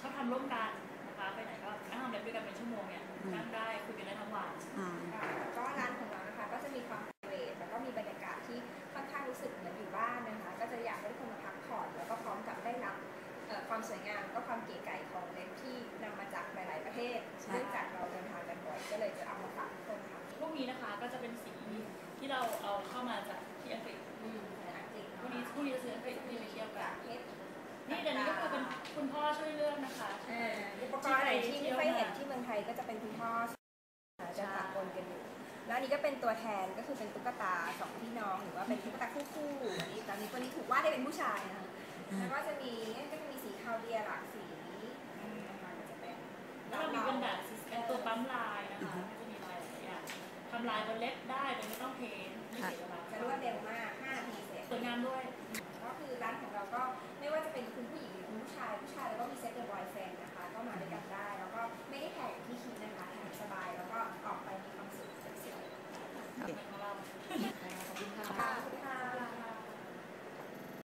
ชอบทำร่วมกันนะคะไปไหนก็นั่งทำเล็บด้วยกันเป็นชั่วโมงเนี่ยนั่งได้คุยกันได้ทั้งวันอืมค่ะแล้วก็ร้านของเรานะคะก็จะมีความเวทแล้วก็มีบรรยากาศที่ค่อนข้างรู้สึกเหมือนอยู่บ้านนะคะ ก็จะอยากให้ทุกคนมาพักผ่อนแล้วก็พร้อมกับได้รับเอ่อความสวยงามแล้วก็ความเก๋ไก๋ของเล็บที่นำมาจากหลาย ๆ ประเทศใช่เนื่องจากเราเดินทางกันบ่อยก็เลยจะเอามาฝากทุกคนค่ะพวกนี้นะคะก็จะเป็นสีที่เราเอาเข้ามาจาก คือเป็นคุณพ่อช่วยเลือกนะคะเอ่ออุปกรณ์อะไรที่ไม่ค่อยเห็นที่เมืองไทยก็จะเป็นคุณพ่อจะปะปนกันอยู่แล้วอันนี้ก็เป็นตัวแทนก็คือเป็นตุ๊กตาสองพี่น้องหรือว่าเป็นตุ๊กตาคู่คู่ๆอันนี้ตอนนี้ตัวนี้ถูกวาดได้เป็นผู้ชายนะคะแล้วก็จะมีก็จะมีสีคาวเดียหลากสีนะคะก็จะเป็นแล้วก็มีเป็นแบบเป็นตัวปั๊มลายนะคะก็จะมีลายหลายอย่างทำลายบนเล็บได้โดยไม่ต้องเพ้นท์ไม่เสียเวลาจะรวดเร็วมาก แ